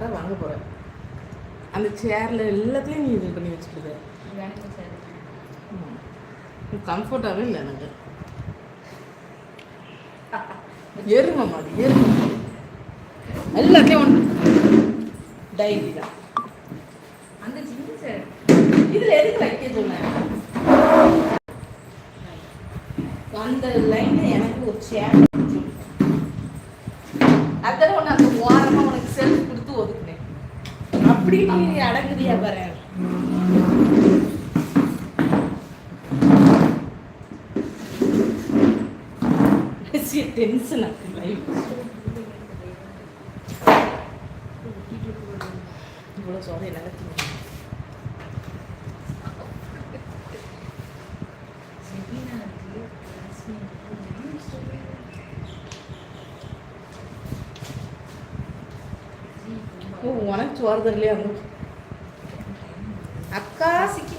லாட்டராக வாங்க போகிறேன் அந்த சேரில் எல்லாத்துலேயும் நீ இது பண்ணி வச்சுக்கிது கம்ஃபர்டாகவே இல்லை எனக்கு. எருமை அது எருமம் எல்லாத்தையும் ஒன்று டைரி தான் அந்த ஜிம்மு சார் இதில் எதுக்கு வைக்க சொன்னேன் அந்த லைன் எனக்கு ஒரு சேர் அதான் ஒன்று அந்த ஓரமாக உனக்கு செல்ஃப் கொடுத்து ஒதுக்குனேன் அப்படி நீ அடங்குதியா பாரு டென்ஷன் ஆகுது லைஃப் இவ்வளோ சோதை நகர்த்தி ஓ உனக்கு சோறு தரலையா அங்க அக்கா சிக்கி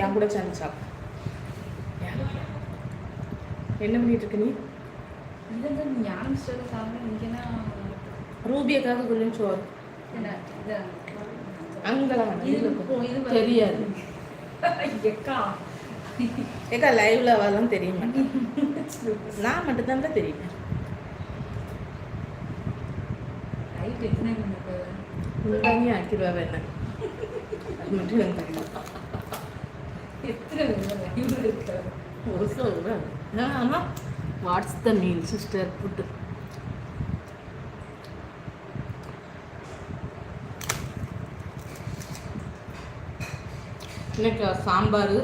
என் கூட சேர்ந்து சாப்பிடு. என்ன பண்ணிட்டு இருக்க நீ? ஞானம் சாப்பிட இங்கன்னா ரூபியக்காக கொஞ்சம் சோறு. என்ன? இது. அங்கெல்லாம். இது. தெரியாது. எக்கா ஏக்கா லைவ்ல அவெல்லாம் தெரிய மாட்டேன் நான் மட்டும்தான் தெரியும் என்ன நமக்கு முந்தானே ஆக்கிடுவா என்ன? அது மட்டும் எனக்கு தெரியும். எத்தனை ஒரு சொல்றேன் ஆமாம் what's the meal sister food இன்னைக்கு சாம்பார்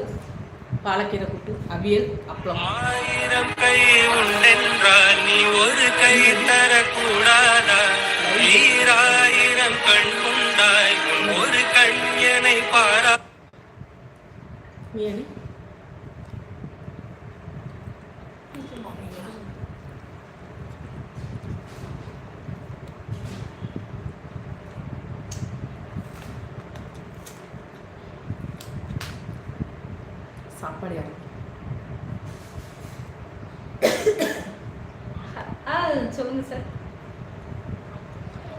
பாலக்கீரை கூட்டு அவியல் அப்பளம். ஆயிரம் கை உண்டென்றால் நீ ஒரு கை தரக்கூடாதா? ஈராயிரம் கண் உண்டாய் ஒரு கண்யனை பாரா ஏன் சாப்பாடு யாரு ஆ சொல்லுங்க சார்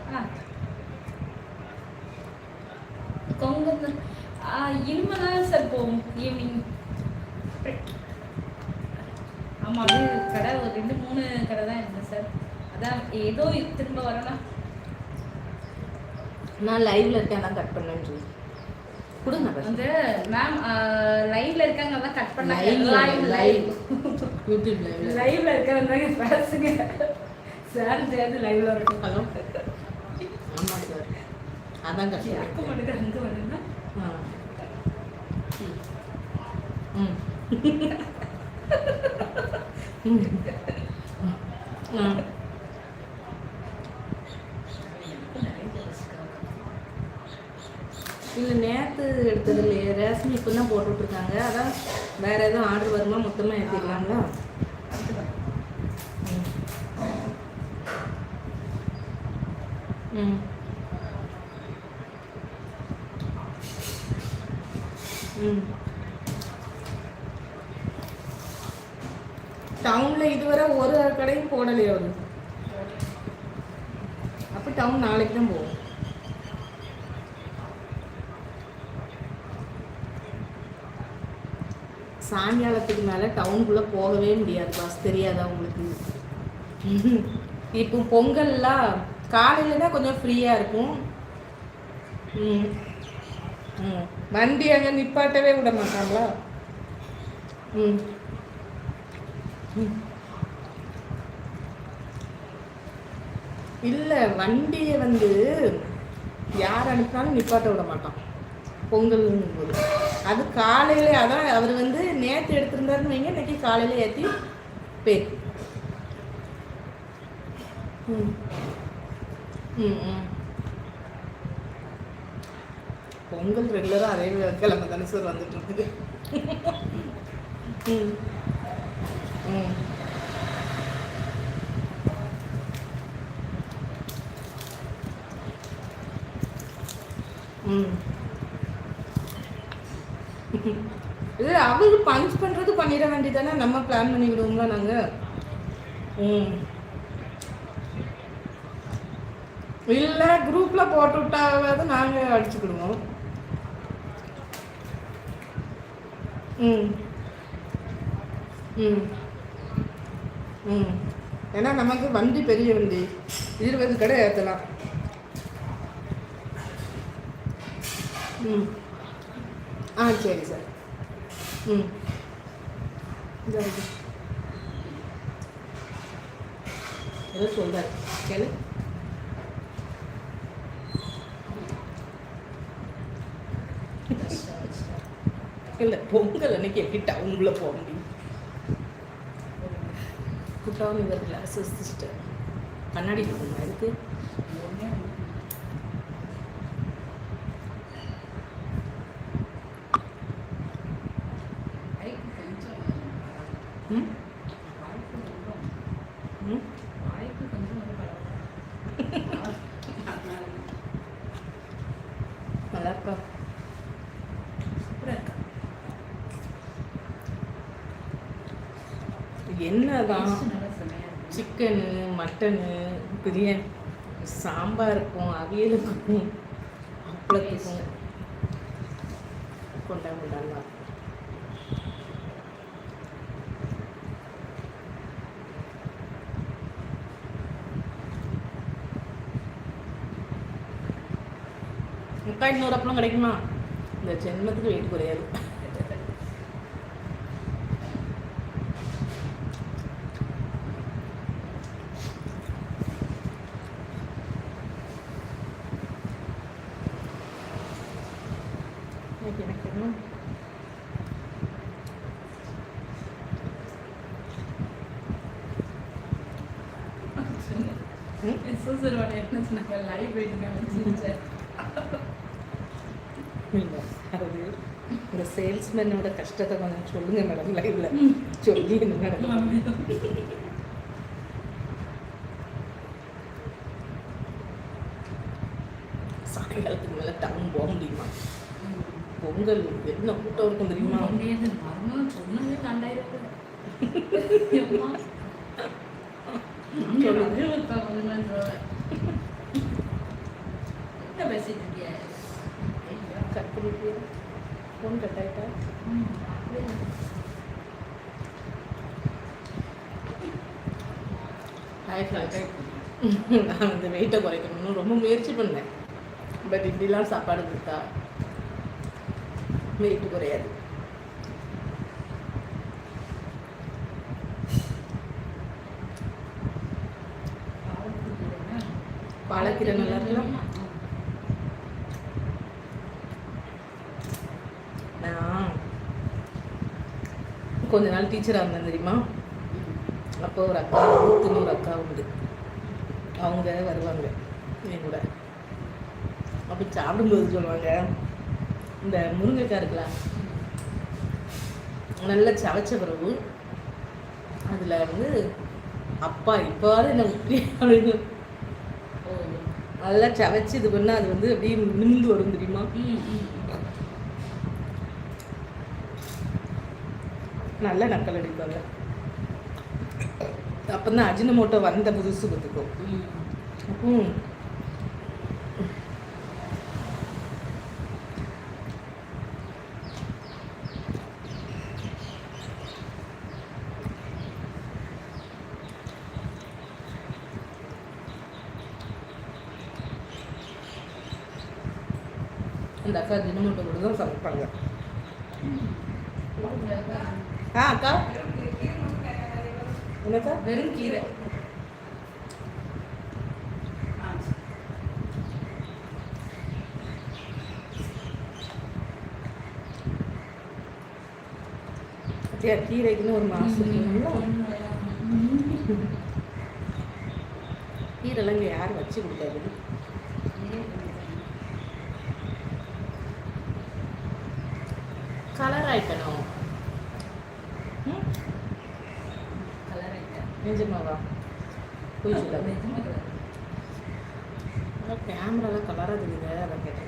ஆ கொங்கு ஆ இனிமே தான் சார் போகும் ஈவினிங் ஆமாம் அது கடை ஒரு ரெண்டு மூணு கடை தான் இருந்தது சார் அதான் ஏதோ திரும்ப வரலாம் நான் லைவ்ல இருக்கேன் அதான் கட் பண்ணேன்னு சொல்லி. கொடுங்க. வந்து மேம் லைவ்ல இருக்காங்க அதான் கட் பண்ணாங்க Live, லைவ். லைவ் யூடியூப் லைவ்ல லைவ்ல இருக்காங்க பேசுங்க. சார் சேர்ந்து லைவ்ல இருக்கும் ஹலோ. ஆமாம் சார் அதான் கட் அக்க பண்ணேன் மாட்டேங்க அங்க வந்துன்னா ஆ. ம். ம் ஆ இல்லை ஆர்டர் எடுத்தது இல்லையே ரேஷன் இப்போ தான் போட்டுட்ருக்காங்க. அதான் வேறு எதுவும் ஆர்டர் வருமா? மொத்தமாக ஏற்றிக்கலாங்களா ம். ம். டவுனில் இதுவரை ஒரு கடையும் போடலையே அவரு. அப்போ டவுன் நாளைக்கு தான் போகும். சாயங்காலத்துக்கு மேலே டவுனுக்குள்ளே போகவே முடியாது பஸ் தெரியாதா உங்களுக்கு? இப்போ பொங்கல்லாம் காலையில் தான் கொஞ்சம் ஃப்ரீயாக இருக்கும். ம். ம். வண்டி அங்கே நிப்பாட்டவே விட மாட்டாங்களா? ம். இல்லை வண்டியை வந்து யார் அனுப்பினாலும் நிப்பாட்ட விட மாட்டான். பொங்கல்ங்கும் போது அது காலையிலே அதான் அவர் வந்து நேற்று எடுத்திருந்தாருன்னு வைங்க இன்னைக்கு காலையில ஏற்றி போயிருக்கு ம். ம் பொங்கல் ரெகுலராக அதே கிழமை தானே சார் வந்துட்டு இருக்குது ம். ம். ம் இல்லை அவரு பஞ்ச் பண்ணுறது பண்ணிட வேண்டியதானே நம்ம பிளான் பண்ணி விடுவோம்ல நாங்கள் ம். இல்லை குரூப்பில் போட்டு விட்டாவது நாங்கள் அடிச்சுக்கிடுவோம். ம். ம். ம். ஏன்னா நமக்கு வண்டி பெரிய வண்டி. இருபது கடை ஏற்றலாம் ம். ஆ சரி சார். ஏதோ சொல்கிறார் கேளு. இல்லை பொங்கல் அன்னைக்கு எப்படி டவுனில் போக முடியும்? குட்டாவும் இவர் கிளாஸஸ் சிஸ்டர் கண்ணாடி போகணும் இருக்குது ம் ம் நல்லா இருக்கா தான் சிக்கனு மட்டனு பிரியாணி சாம்பாருக்கும் அவியலுக்கும் அப்பளத்துக்கும். கொண்டா கொண்டாடலாம் முக்காய் இன்னொரு அப்பளம் கிடைக்குமா? இந்த ஜென்மத்துக்கு வெயிட் குறையாது இன்னைக்கு எனக்கு என்ன ம்? இல்லை அது இந்த சேல்ஸ்மேனோட கஷ்டத்தை கொஞ்சம் சொல்லுங்க மேடம் லைவ்ல சொல்லி நடக்கும் சாயங்காலத்துக்கு மேலே டவுன் போக முடியுமா? பொங்கல் என்ன கூட்டம் இருக்கும் தெரியுமா? கட் பண்ணிட்டு ஃபோன் கட் ஆயிடுச்சு நான் இந்த வெயிட்டை குறைக்கணும்னு ரொம்ப முயற்சி பண்ணேன். பட் இப்படிலாம் சாப்பாடு கொடுத்தா வெயிட் குறையாது. பாலக்கீரை நல்லா இருக்கலாம் நான் கொஞ்ச நாள் டீச்சராக இருந்தேன் தெரியுமா? அப்போ ஒரு அக்கா ஊத்துன்னு ஒரு அக்கா உண்டு. அவங்க வருவாங்க என் கூட. அப்போ சாப்பிடும்போது சொல்லுவாங்க இந்த முருங்கைக்காய் இருக்கலாம் நல்லா சவைச்ச பிறகு அதில் வந்து அப்பா இப்போவாது என்ன அப்படின்னு நல்லா சவைச்சு இது பண்ணால் அது வந்து அப்படியே நிமிந்து வரும் தெரியுமா? நல்ல நக்கல் அடிப்பாங்க. அப்போ தான் அஜினமோட்டோ வந்த புதுசு பார்த்துக்கும் அப்போ அந்த அக்கா தினமூட்டை கூட தான் சமைப்பாங்க. ஆ அக்கா. என்னக்கா? வெறும் கீரை. அப்படியா? கீரைக்குன்னு ஒரு இருக்குங்களா கீரைலாம் இங்கே யாரும் வச்சு கொடுக்காது. கலர் ஆயிட்டணும் ம் கலர் ஆயிட்டேன் நிஜமாவா? போய் சொல்லாது ஆனால் கேமராலாம் கலராக தெரியுது அதை கேட்டேன்.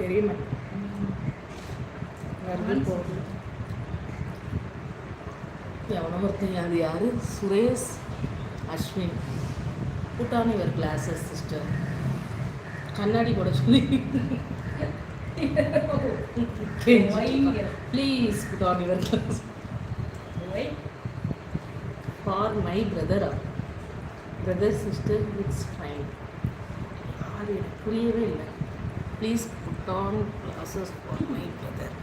தெரியுமா எத்தனை வருது போகுது எவனோ ஒருத்தன் அது யாரு? சுரேஷ். புட்டான் இவர் கிளாஸஸ் சிஸ்டர் கண்ணாடி போட சொல்லி. Please put on your glass for my brother brother sister it's fine யார் எனக்கு புரியவே இல்லை. Please put on glasses for my brother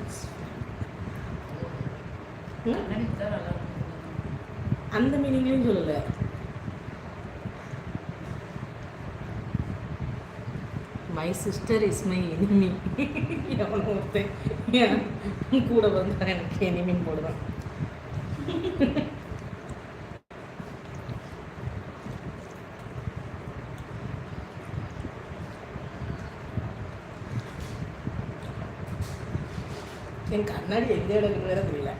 it's அந்த மீனிங்லையும் சொல்லலை. My sister is my enemy எவனோ ஒருத்தன். கூட வந்தான் எனக்கு எனிமின்னு போடுதான் என் கண்ணாடி எந்த இடத்துக்கு வேற தெரியல.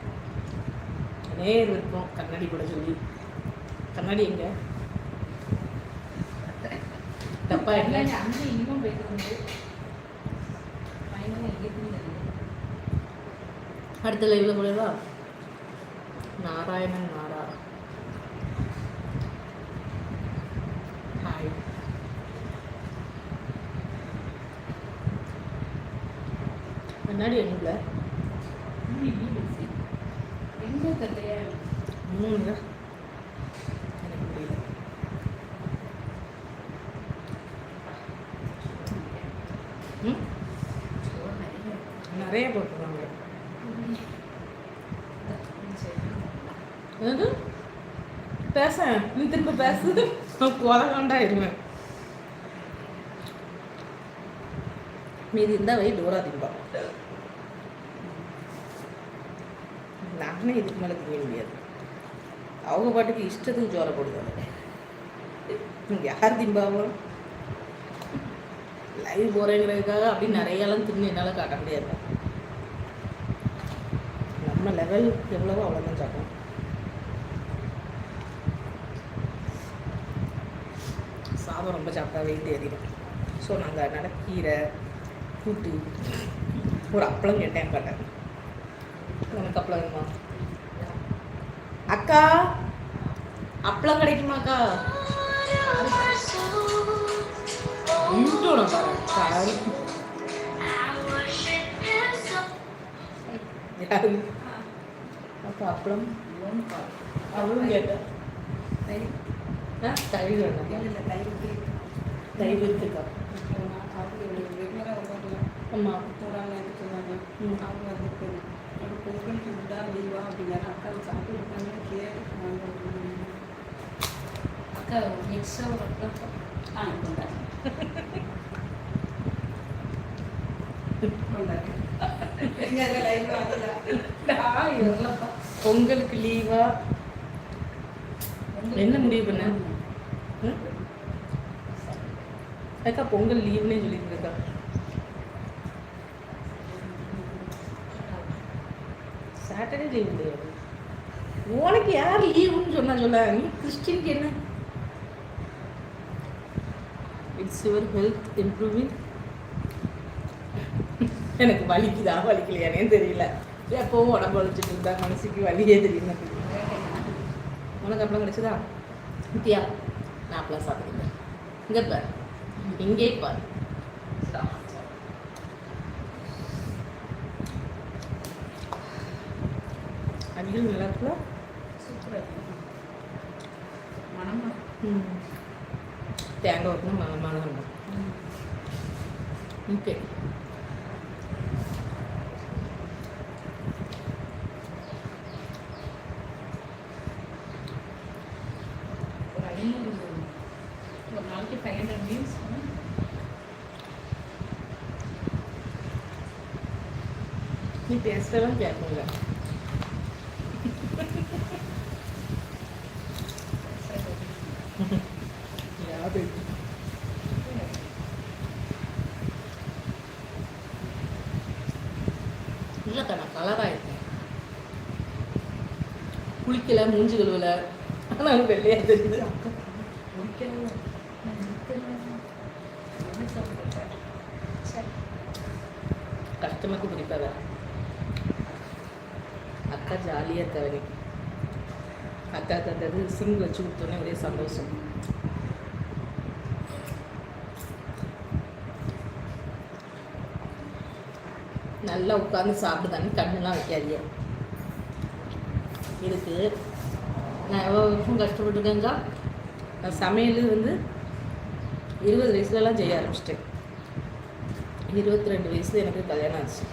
நேர் இருக்கும் கண்ணாடி கூட சொல்லி. கண்ணாடி எங்க? தப்பா இல்லை. அங்கே இன்னும் போயிட்டு அடுத்த லைவ்ல கூடவா நாராயணன் நாரா. ஹாய் என்னல எங்கே தெரியல மூணு எனக்கு முடியல ம் நிறைய போட்டுருவாங்க பேச நீ திரும்ப பேசு. இருவேன் மீதி இருந்தா வை டோரா திம்பா நானே இதுக்கு மேலே திங்க முடியாது. அவங்க பாட்டுக்கு இஷ்டத்துக்கு ஜோர போடுவாங்க. யார் திம்பாவோ லைவ் போகிறேங்கிறதுக்காக அப்படி நிறையலாம் தின்னு என்னால் காட்ட முடியாது. நம்ம லெவல் எவ்வளவோ அவ்வளோதான் சாப்பிடும் சாதம் ரொம்ப சாப்பிட்டா வெயிட் ஏறிடும். ஸோ நாங்கள் அதனால் கீரை கூட்டு ஒரு அப்பளம் கேட்டேன் கேட்டேன் உனக்கு அப்பளம் வேணுமா? அக்கா அப்பளம் கிடைக்குமாக்கா இன்டோட பாரு யாரு? அப்போ அப்பளம் அவளும் கேட்டேன் ஆ தயிர் வேணும் தயிர் இருக்குக்கா ஆமாம் ம். அக்கா எக்ஸ்ட்ரா ஒரு அக்கா இல்லைப்பா பொங்கலுக்கு லீவா என்ன முடிவு பண்ண? ம்? அக்கா பொங்கல் லீவுனே சொல்லிட்டு சாட்டர்டே லீவ் கிடையாது உனக்கு யார் லீவுன்னு சொன்னா சொல்ல நீ கிறிஸ்டினுக்கு என்ன? இட்ஸ் யுவர் ஹெல்த் இம்ப்ரூவிங் எனக்கு வலிக்குதா? வலிக்கலையானே தெரியல. எப்பவும் உடம்பு வலிச்சுட்டு இருந்தா மனசுக்கு வலியே தெரிய மாட்டேங்குது உனக்கு அப்பளம் கிடைச்சதா? நித்யா நான் அப்பளம் சாப்பிடுங்க இங்கே பார். இங்கே பார். அவியல் நல்லா இருக்குல்ல? சூப்பராக இருக்கு. மனமா ம். தேங்காய் ஊற்றணும் மனமான இருக்கும் ஓகே ஒரு ஐநூறு ஒரு நாளைக்கு ஃபைவ் ஹண்ட்ரட் மீல்ஸ் நீ பேசுறதெல்லாம் கேட்குங்க யாரு இல்லைக்கா நான் கலராக இருக்கேன். குளிக்கல மூஞ்சி கழுவல. ஆனால் வெள்ளையாக தெரியுது பிடிக்கும் சார் சரி கஷ்டமாக்கு பிடிப்பாத அக்கா ஜாலியாக இருக்கா அக்காவுக்கு அந்த இது சிங் வச்சு கொடுத்தோன்னே ஒரே சந்தோஷம். நல்லா உட்காந்து சாப்பிடுதான்னு கண்ணுலாம் வைக்காதிய இதுக்கு நான் எவ்வளோ வருஷம் கஷ்டப்பட்டுருக்கேங்க நான் சமையல் வந்து இருபது வயசுலலாம் செய்ய ஆரம்பிச்சிட்டேன். இருபத்தி ரெண்டு வயசுல எனக்கு கல்யாணம் ஆச்சு.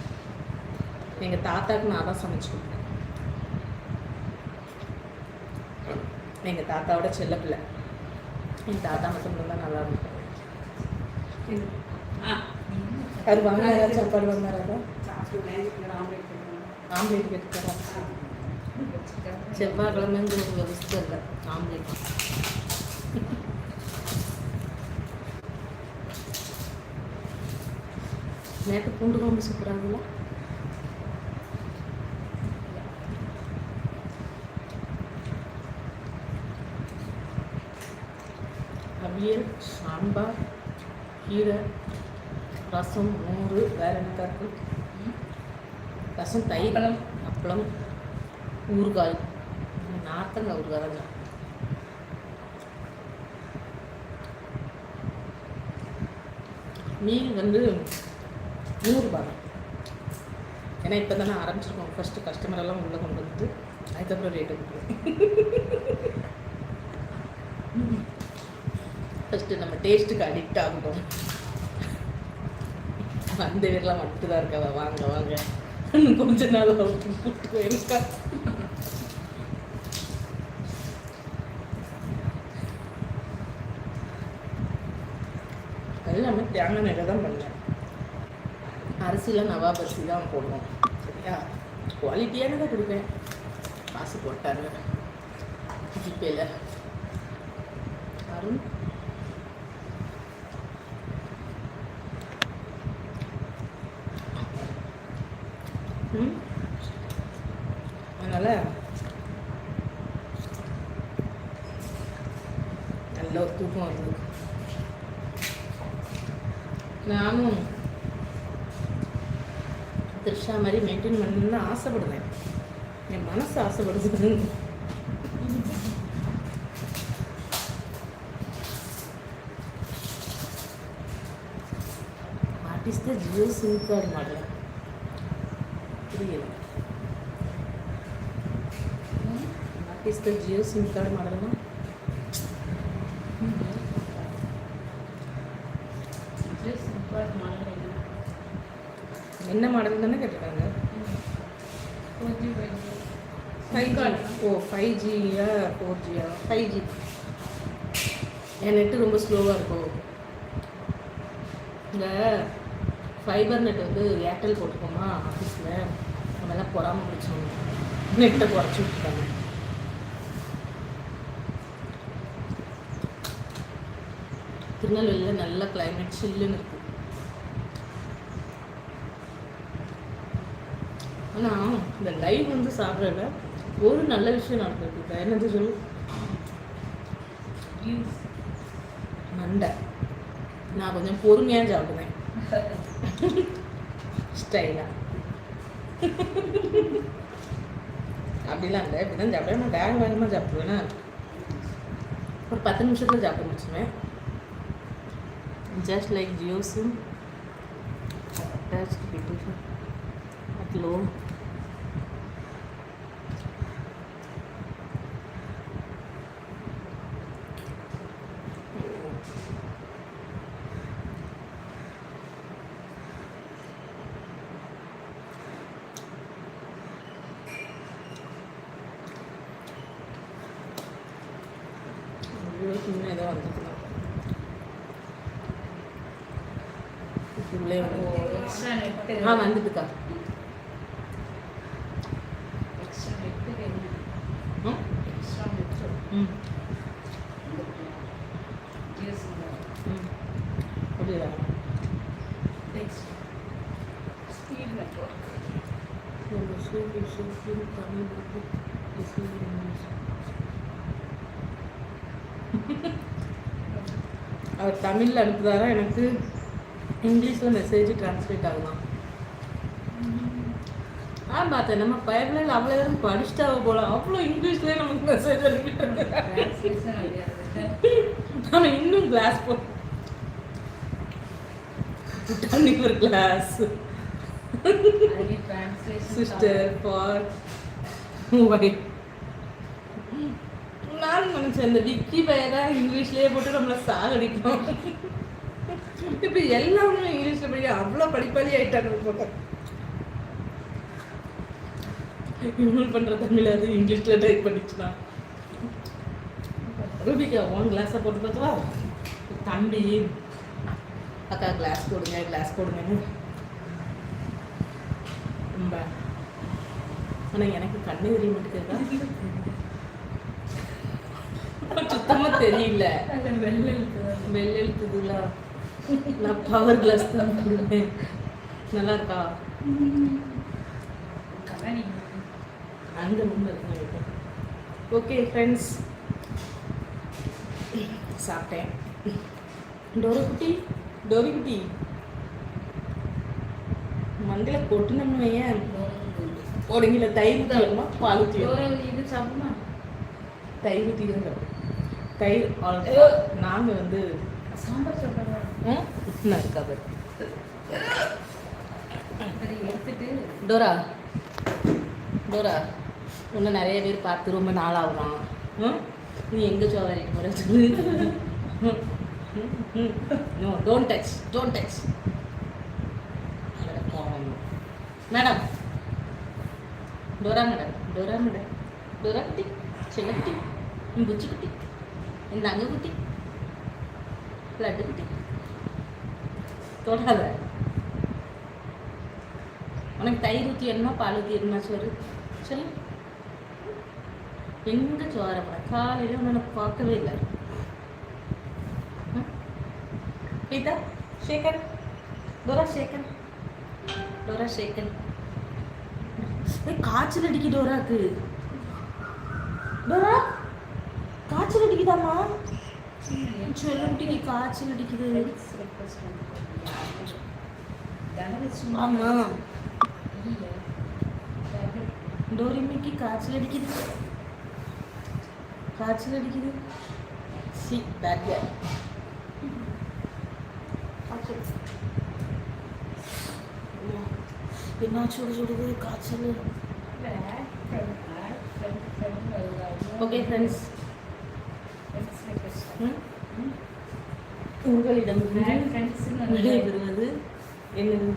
எங்கள் தாத்தாக்கு நான் தான் சமைச்சு கொடுத்தேன் எங்கள் தாத்தாவோட செல்ல பிள்ளை. எங்கள் தாத்தா மட்டும் தான் நல்லா இருக்கும் அது வாங்கினாரா சாப்பாடு வாங்கினாரா ஆம்லேட் கேட்டுக்காரா செவ்வாய்க்கிழமை ஒரு விசிட்டு இல்லை ஆம்லேட் நேற்று பூண்டு குழம்பு சூப்பராகுங்களா அவியல் சாம்பார் கீரை ரசம் மோர் வேறு என்ன இருக்கு? ரசம் தயிர் அப்பளம். அப்பளம் ஊறுகாய். நார்த்தங்க ஊறுகாய் தாங்க. மீன் வந்து நூறுரூபா ஏன்னா இப்போ தானே ஆரம்பிச்சிருக்கோம். ஃபஸ்ட்டு கஸ்டமர் எல்லாம் உள்ளே கொண்டு வந்துட்டு அதுக்கப்புறம் ரேட்டு ஃபஸ்ட்டு நம்ம டேஸ்ட்டுக்கு அடிக்ட் ஆகணும் அந்த வீரெலாம் மட்டும் தான் இருக்கா வாங்க வாங்க. கொஞ்ச நாள் கூப்பிட்டு போயிருக்கா. எல்லாமே தேங்காய் நெல்லை தான் பண்ணேன். அரிசியில் நவாப் அரிசி தான் போடணும் சரியா? குவாலிட்டியானதை கொடுப்பேன். காசு போட்டாரு ஜிபேல அருண் ம் அதனால் நல்ல ஒரு தூக்கம் வருது நானும் த்ரிஷா மாதிரி மெயின்டைன் பண்ணணும்னு ஆசைப்படுவேன் என் மனசு ஆசைப்படுது what is the Jio SIM card model புரியல what is the Jio SIM card மாடல்னா என்ன மாடல் தானே கேட்டேன் ஃபைவ் ஜி ஓ ஃபைவ் ஜியா ஃபோர் ஜியா ஃபைவ் ஜி என் நெட்டு ரொம்ப ஸ்லோவாக இருக்கும். இந்த ஃபைபர் நெட் வந்து ஏர்டெல் போட்டுக்கோமா ஆஃபீஸில் நம்ம பொறாமல் பிடிச்சோம் நெட்டை குறைச்சி விட்டுட்டாங்க திருநெல்வேலியில் நல்ல கிளைமேட் சில்லுன்னு இருக்கு. ஆனால் இந்த லைவ் வந்து சாப்பிட்றதுல ஒரு நல்ல விஷயம் நடந்திருக்கு. என்னது சொல்லு? மண்டை. நான் கொஞ்சம் பொறுமையாக சாப்பிடுவேன். ஸ்டைலாக அப்படிலாம் இல்லை. இப்படி தான் சாப்பிடுவேன். நான் வேக வேகமாக சாப்பிடுவேன்னா ஒரு பத்து நிமிஷத்தில் சாப்பிட முடிச்சுவேன் just like Jio SIM attached people at low இன்னும் ஏதோ வந்துருக்கலாம் உள்ளே வந்து எக்ஸ்ட்ரா நெட்டு ஆ வந்துட்டுக்கா எக்ஸ்ட்ரா நெட்டு வேணும் ம் எக்ஸ்ட்ரா நெட்டு ம் யூஸ் ம் புரியுதா நெக்ஸ்ட் ஸ்பீட் நெட்வொர்க் நம்ம சூப்பி சூப்பி தமிழ் அவர் தமிழில் அனுப்புதாரா எனக்கு? இங்கிலீஷில் மெசேஜ் டிரான்ஸ்லேட் ஆகலாம் ஆ பார்த்தேன் நம்ம பயபிள் அவ்வளோ நேரம் படிச்சுட்டா போல. அவ்வளோ இங்கிலீஷ்லேயே நமக்கு மெசேஜ் அனுப்பிட்டாங்க. நம்ம இன்னும் கிளாஸ் போ தண்ணி ஒரு கிளாஸ் சிஸ்டர் ஃபார் ஒய்ஃப் நான் நினச்சேன் இந்த விக்கி பையனா இங்கிலீஷ்லேயே போட்டு நம்மளை சாகடிக்கணும் இப்போ எல்லாமே இங்கிலீஷில் படிக்க அவ்வளோ படிப்பாளி ஆயிட்டாங்க போட்டேன் இவங்க பண்ணுற தமிழ் அது இங்கிலீஷில் டைப் பண்ணிச்சுனா ரூபிகா உன் கிளாஸை போட்டு பார்த்தவா தம்பி. அக்கா கிளாஸ் போடுங்க கிளாஸ் போடுங்கன்னு ரொம்ப. ஆனால் எனக்கு கண்ணு தெரிய மாட்டேங்குதா சுத்தமாக தெரியல. வெள்ளை எழுத்துதான். நான் பவர் கிளாஸ் தான் போடுவேன். நல்லா இருக்கா. அந்த இருக்கு ஓகே ஃப்ரெண்ட்ஸ் சாப்பிட்டேன். டோரி குட்டி டோரி குட்டி. மண்டல கொட்டுனோம்னு வையேன். உடங்கில தயிர் வருமா பால் ஊற்றி? ஒரு இது சாப்பிடுமா தயிர் ஊற்றி தயிர் நாங்கள் வந்து சாம்பார் அதை எடுத்துட்டு. டோரா. டோரா உன்னை நிறைய பேர் பார்த்து ரொம்ப நாள் ஆகுறான் ம்? நீ எங்கே சோதனை போகிற சொல்லு. No don't touch don't touch madam. Dora madam Dora madam. Dora குட்டி செல்லக்குட்டி உன் புச்சி குட்டி இந்த அங்க குட்டி. லட்டு குட்டி தொடாத. உனக்கு தயிர் ஊற்றி வேணுமா? பால் ஊற்றி வேணுமா? சோறு. சொல்லு. எங்கே சோறப்பட காலையில் உன்னை நான் பார்க்கவே இல்லை. ம்? பீதா ஷேகர் டோரா சேகர். டோரா சேகர். ஏய், காய்ச்சல் அடிக்கு டோராக்கு. டோரா காய்ச்சல் அடிக்குதாம்மா? சொல்லுட்டிக்கு காய்ச்சல் அடிக்குது ஆமா டோரிமிக்கு காய்ச்சல் அடிக்குது காய்ச்சல் அடிக்குது சி பேக் என்ன சுடு சுடுது காய்ச்சல் ஓகே ஃப்ரெண்ட்ஸ் உங்களிடம் விடைபெறுவது என்னது?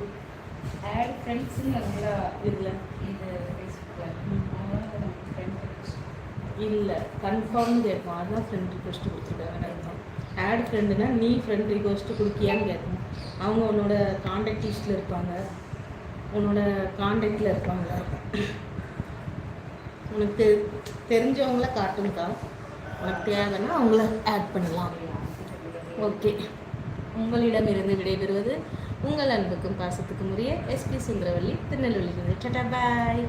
இல்லை கன்ஃபார்ம் கேட்போம் அதான் ஃப்ரெண்ட் ரிக்வஸ்ட் கொடுத்துருக்காங்க அர்த்தம் ஆட் ஃப்ரெண்டுனா நீ ஃப்ரெண்ட் ரிக்வஸ்ட் கொடுக்கியான்னு கேட்கணும் அவங்க உன்னோட காண்டாக்ட் லிஸ்ட்டில் இருப்பாங்க. உன்னோட காண்டாக்டில் இருப்பாங்க. உனக்கு தெ தெரிஞ்சவங்கள காட்டுங்கக்கா. உனக்கு தேவைன்னா அவங்கள ஆட் பண்ணலாம். ஓகே உங்களிடமிருந்து விடைபெறுவது உங்கள் அன்புக்கும் பாசத்துக்கும் உரிய எஸ்பி சுந்தரவல்லி திருநெல்வேலியிலிருந்து. Tata bye